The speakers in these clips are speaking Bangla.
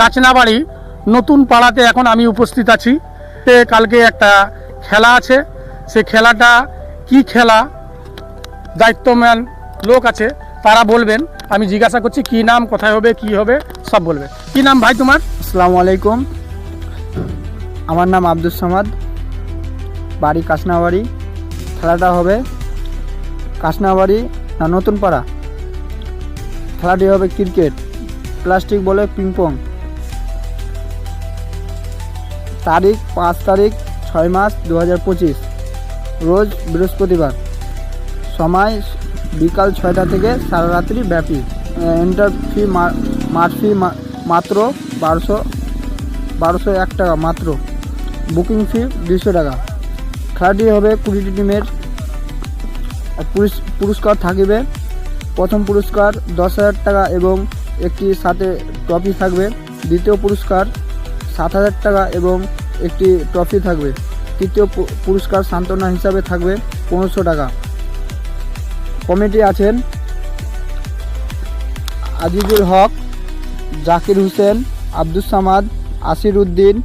কাচনাবাড়ি, নতুন পাড়াতে এখন আমি উপস্থিত আছি। কালকে একটা খেলা আছে। সে খেলাটা কি খেলা? দায়িত্বম্যান লোক আছে, তারা বলবেন। আমি জিজ্ঞাসা করছি, কি নাম, কোথায় হবে, কি হবে, সব বলবে। কি নাম ভাই তোমার? আসসালামু আলাইকুম। আমার নাম আব্দুল সামাদ। বাড়ি কাসনাবাড়ি খেলাটা হবে কাসনাবাড়ি না নতুন পাড়া? খেলাটি হবে ক্রিকেট। প্লাস্টিক বলে পিংপং। তারিখ পাঁচ তারিখ ছয় মাস দু হাজার পঁচিশ, রোজ বৃহস্পতিবার। সময় বিকাল ছয়টা থেকে সারা রাত্রি ব্যাপী এন্টার ফি মাঠ ফি মাত্র বারোশো বারোশো এক টাকা মাত্র। বুকিং ফি দুশো টাকা। খেলাটি হবে কুড়িটি টিমের। পুরস্কার থাকিবে। প্রথম পুরস্কার দশ হাজার টাকা এবং একটি সাথে ট্রফি থাকবে। দ্বিতীয় পুরস্কার সাত হাজার টাকা এবং একটি ট্রফি থাকবে। তৃতীয় পুরস্কার সান্ত্বনা হিসাবে থাকবে পনেরোশো টাকা। কমিটি আছেন আজিজুল হক, জাকির হোসেন আব্দুল সামাদ, আসির উদ্দিন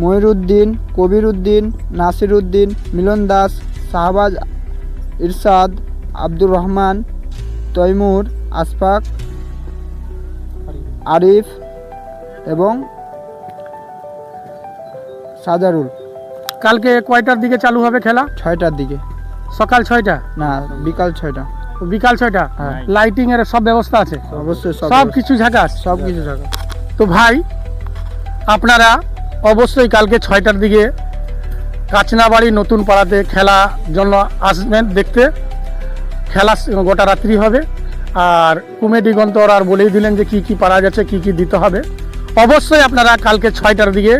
ময়ূরউদ্দিন কবির উদ্দিন, নাসির উদ্দিন, মিলন দাস, শাহবাজ ইরশাদ, আব্দুর রহমান, তৈমুর আশফাক আরিফ এবং সাজারুল। কালকে কয়টার দিকে চালু হবে খেলা? ছয়টার দিকে। সকাল ছয়টা? না বিকাল ছয়টা। বিকাল ছয়টা? হ্যাঁ। লাইটিং এর সব ব্যবস্থা আছে? অবশ্যই সব কিছু ঝাকাস সব কিছু থাকা তো ভাই আপনারা অবশ্যই কালকে ছয়টার দিকে কাচনাবাড়ি নতুন পাড়াতে খেলা জন্য আসবেন দেখতে। খেলা গোটা রাত্রি হবে। আর কুমে তো আর বলেই দিলেন যে কি কি পাড়া গেছে, কি কি দিতে হবে। অবশ্যই আপনারা কালকে ছয়টার দিকে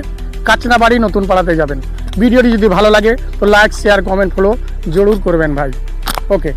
কাচনাবাড়ি নতুন পাড়াতে যাবেন। ভিডিওটি যদি ভালো লাগে, তো লাইক শেয়ার কমেন্ট ফলো জরুর করবেন ভাই। ওকে